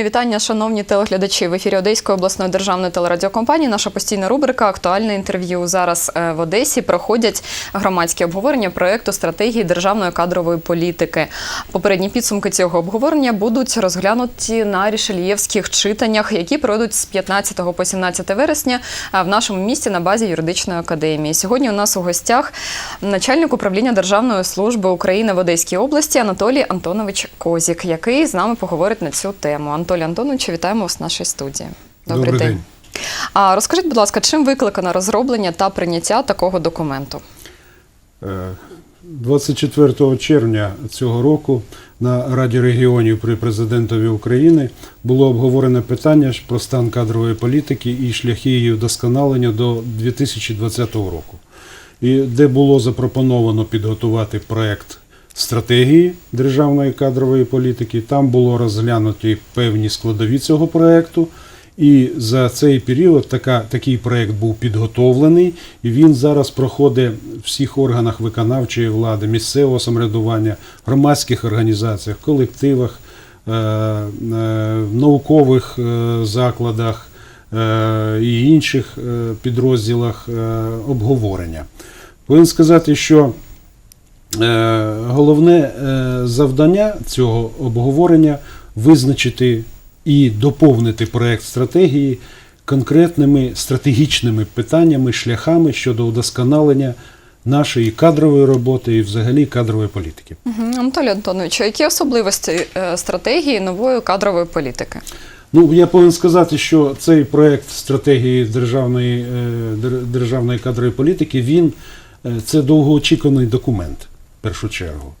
Мої вітання, шановні телеглядачі. В ефірі Одеської обласної державної телерадіокомпанії. Наша постійна рубрика Актуальне інтерв'ю. Зараз е, в Одесі проходять громадські обговорення проекту стратегії державної кадрової політики. Попередні підсумки цього обговорення будуть розглянуті на рішельєвських читаннях, які пройдуть з 15 по 17 вересня е, в нашому місті на базі юридичної академії. Сьогодні у нас у гостях начальник управління Державної служби України в Одеській області Анатолій Антонович Козік, який з нами поговорить на цю тему. Анатолій Антонович, вітаємо вас в нашій студії. Добрий день. А розкажіть, будь ласка, чим викликано розроблення та прийняття такого документу? Е, 24 червня цього року на Раді регіонів при президентові України було обговорене питання про стан кадрової політики і шляхи її вдосконалення до 2020 року, і де було запропоновано підготувати проект стратегії державної кадрової політики. Там було розглянуті певні складові цього проекту. І за цей період така, такий проект був підготовлений, і він зараз проходить в всіх органах виконавчої влади, місцевого самоврядування, громадських організаціях, колективах, е, е, наукових е, закладах і інших підрозділах обговорення. Повинен сказати, що Головне е, завдання цього обговорення визначити і доповнити проект стратегії конкретними стратегічними питаннями, шляхами щодо удосконалення нашої кадрової роботи і взагалі кадрової політики. Анатолій Антонович, а які особливості е, стратегії нової кадрової політики? Ну, я повинен сказати, що цей проект стратегії державної, е, державної кадрової політики він е, це довгоочікуваний документ першу чергу.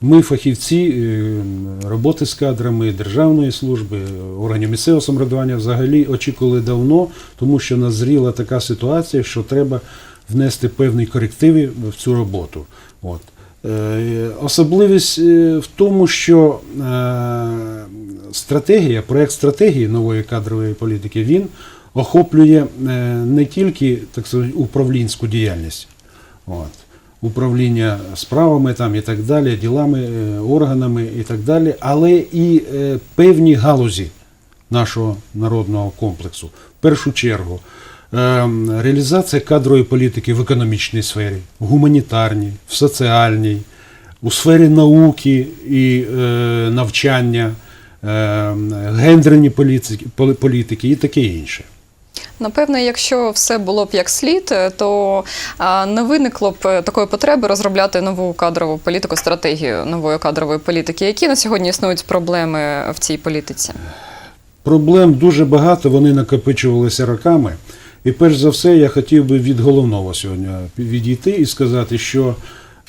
Ми, фахівці е, роботи з кадрами державної служби, органів місцевого самоврядування взагалі очікували давно, тому що назріла така ситуація, що треба внести певні корективи в цю роботу. От. Е, Особливість е, в тому, що стратегія, проект стратегії нової кадрової політики, він охоплює не тільки так сказати, управлінську діяльність, от, управління справами там, і так далі, ділами, е, органами і так далі, але і е, певні галузі нашого народного комплексу. В першу чергу, е, реалізація кадрової політики в економічній сфері, в гуманітарній, в соціальній, у сфері науки і е, навчання, е, гендерні політики і таке інше. Напевне, якщо все було б як слід, е, то не виникло б е, такої потреби розробляти нову кадрову політику, стратегію нової кадрової політики. Які на сьогодні існують проблеми в цій політиці? Проблем дуже багато, вони накопичувалися роками. І перш за все, я хотів би від головного сьогодні відійти і сказати, що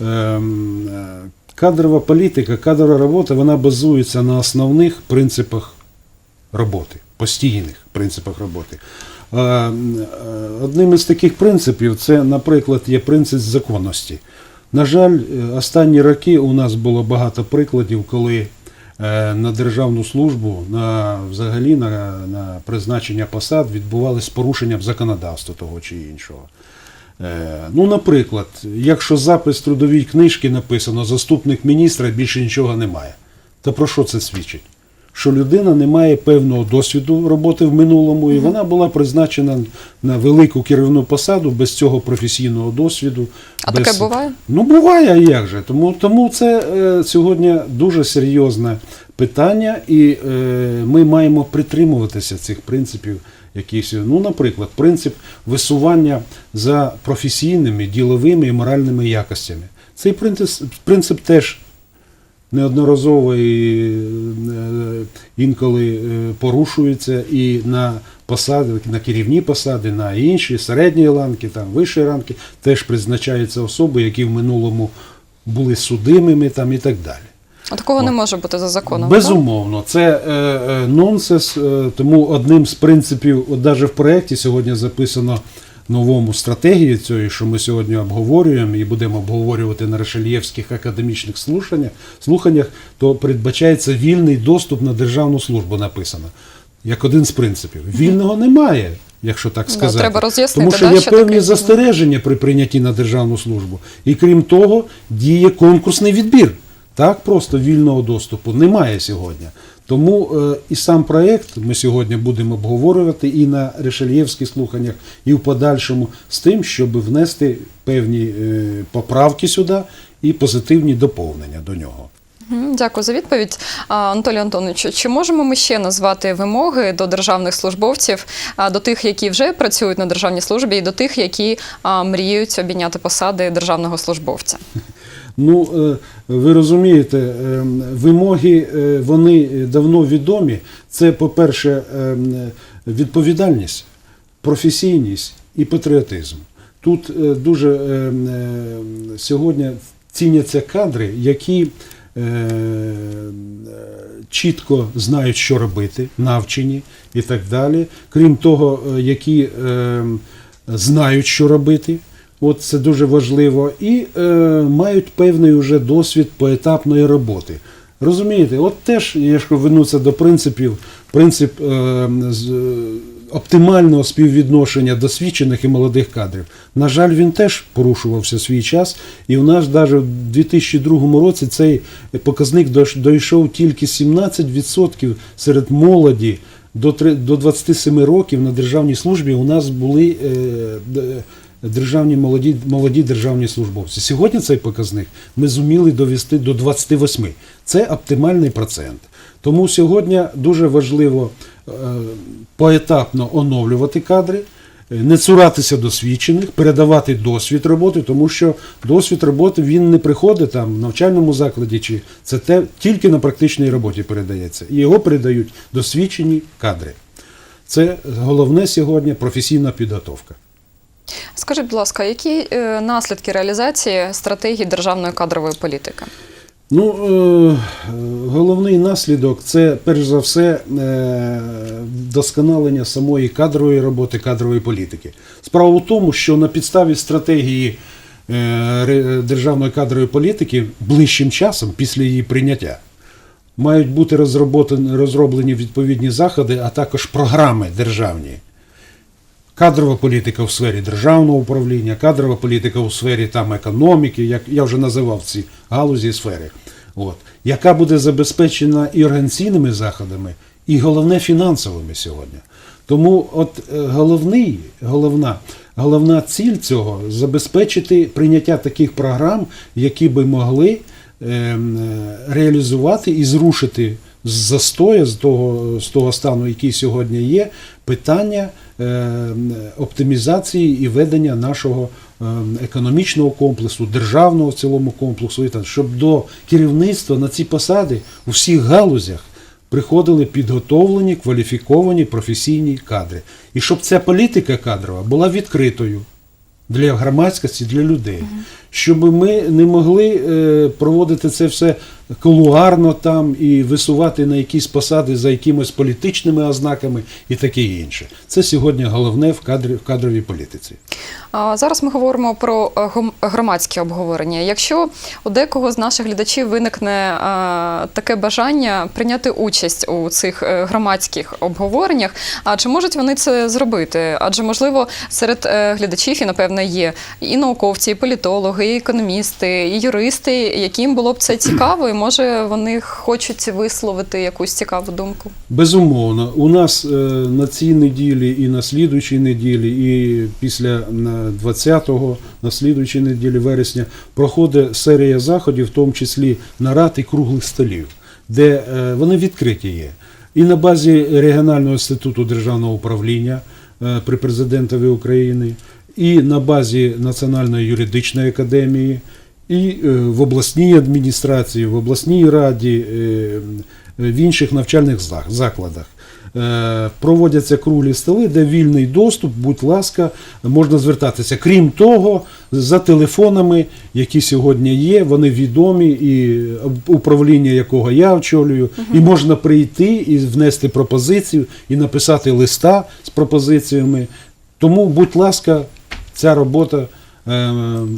ем, е, кадрова політика, кадрова робота, вона базується на основних принципах роботи, постійних принципах роботи. Е, е, Одним із таких принципів це, наприклад, є принцип законності. На жаль, е, останні роки у нас було багато прикладів, коли на державну службу, на взагалі на, на призначення посад відбувалися порушення законодавства того чи іншого. Ну, наприклад, якщо запис трудовій книжки написано заступник міністра, більше нічого немає. То про що це свідчить? Що людина не має певного досвіду роботи в минулому, і вона була призначена на велику керівну посаду без цього професійного досвіду. А без... таке буває? Ну, буває, а як же. Тому, тому це е, сьогодні дуже серйозне питання, і е, ми маємо притримуватися цих принципів, які сьогодні- ну, наприклад, принцип висування за професійними, діловими і моральними якостями. Цей принцип, принцип теж неодноразово і е, інколи е, порушується і на посади, на керівні посади, на інші середні ланки, там вищі ранки теж призначаються особи, які в минулому були судимими там і так далі. А такого не може бути за законом. Безумовно, це е, е, нонсенс. Е, тому одним з принципів, от навіть в проєкті сьогодні записано новому стратегію цієї, що ми сьогодні обговорюємо і будемо обговорювати на решельєвських академічних слуханнях, слуханнях, то передбачається вільний доступ на державну службу. Написано як один з принципів. Вільного немає. Якщо так сказати, треба роз'яснити, тому що є що певні таке. застереження при прийнятті на державну службу, і крім того, діє конкурсний відбір. Так просто вільного доступу немає сьогодні. Тому е, і сам проєкт ми сьогодні будемо обговорювати і на решельєвських слуханнях, і в подальшому з тим, щоб внести певні е, поправки сюди і позитивні доповнення до нього. Дякую за відповідь. Анатолій Антонович, чи можемо ми ще назвати вимоги до державних службовців, а, до тих, які вже працюють на державній службі, і до тих, які мріють обійняти посади державного службовця? Ну, е, ви розумієте, е, вимоги е, вони давно відомі. Це, по-перше, е, відповідальність, професійність і патріотизм. Тут е, дуже е, е, сьогодні ціняться кадри, які чітко знають, що робити, навчені і так далі. Крім того, які знають, що робити. От це дуже важливо, і е, мають певний уже досвід поетапної роботи. Розумієте, от теж я ж до принципів, принцип е, з, е, оптимального співвідношення досвідчених і молодих кадрів. На жаль, він теж порушувався свій час, і у нас навіть у 2002 році цей показник дійшов тільки 17% серед молоді до три- до 27 років на державній службі у нас були е, державні молоді, молоді державні службовці. Сьогодні цей показник ми зуміли довести до 28. Це оптимальний процент. Тому сьогодні дуже важливо е, поетапно оновлювати кадри. е, Не цуратися досвідчених, передавати досвід роботи, тому що досвід роботи він не приходить там в навчальному закладі, чи це те тільки на практичній роботі передається. І його передають досвідчені кадри. Це головне сьогодні професійна підготовка. Скажіть, будь ласка, які е, наслідки реалізації стратегії державної кадрової політики? Ну, е, головний наслідок це перш за все е, вдосконалення самої кадрової роботи, кадрової політики. Справа в тому, що на підставі стратегії е, державної кадрової політики ближчим часом, після її прийняття, мають бути розроблені відповідні заходи, а також програми державні. Кадрова політика в сфері державного управління, кадрова політика у сфері там економіки, як я вже називав ці галузі сфери, от, яка буде забезпечена і організаційними заходами, і головне фінансовими сьогодні. Тому от е, головний, головна, головна ціль цього забезпечити прийняття таких програм, які би могли ем, е, реалізувати і зрушити з застоя, з того, з того стану, який сьогодні є, питання е, оптимізації і ведення нашого е, економічного комплексу, державного в цілому комплексу, і так, щоб до керівництва на ці посади у всіх галузях приходили підготовлені, кваліфіковані професійні кадри. І щоб ця політика кадрова була відкритою для громадськості, для людей. Щоб ми не могли е, проводити це все кулуарно там і висувати на якісь посади за якимись політичними ознаками і таке інше. Це сьогодні головне в, кадрі, в кадровій політиці. А Зараз ми говоримо про е, громадське обговорення. Якщо у декого з наших глядачів виникне е, таке бажання прийняти участь у цих громадських обговореннях, а чи можуть вони це зробити? Адже можливо серед глядачів і напевне є і науковці, і політологи, і економісти, і юристи, яким було б це цікаво, і може вони хочуть висловити якусь цікаву думку. Безумовно, у нас е, на цій неділі і на слідуючій неділі, і після на 20-го, на слідуючій неділі вересня проходить серія заходів, в тому числі нарад і круглих столів, де е, вони відкриті є. І на базі регіонального інституту державного управління е, при президентові України, і на базі Національної юридичної академії, і е, в обласній адміністрації, в обласній раді, е, в інших навчальних закладах. Е, Проводяться круглі столи, де вільний доступ, будь ласка, можна звертатися. Крім того, за телефонами, які сьогодні є, вони відомі, і управління якого я очолюю, і можна прийти і внести пропозицію, і написати листа з пропозиціями. Тому, будь ласка, ця робота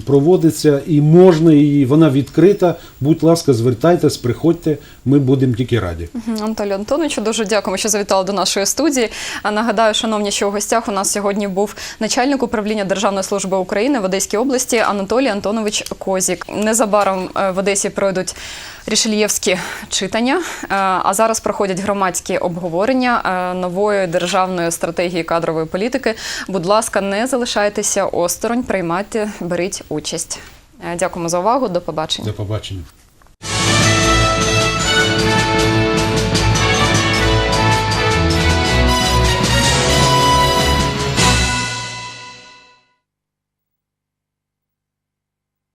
проводиться і можна її, вона відкрита. Будь ласка, звертайтесь, приходьте, ми будемо тільки раді. Мгм, Анатолію Антоновичу, дуже дякуємо, що завітали до нашої студії. А нагадаю, шановні, що у гостях у нас сьогодні був начальник управління Державної служби України в Одеській області Анатолій Антонович Козік. Незабаром е, в Одесі пройдуть рішельєвські читання, е, а зараз проходять громадські обговорення е, нової державної стратегії кадрової політики. Будь ласка, не залишайтеся осторонь, приймайте, беріть участь. Е, Дякуємо за увагу. До побачення. До побачення.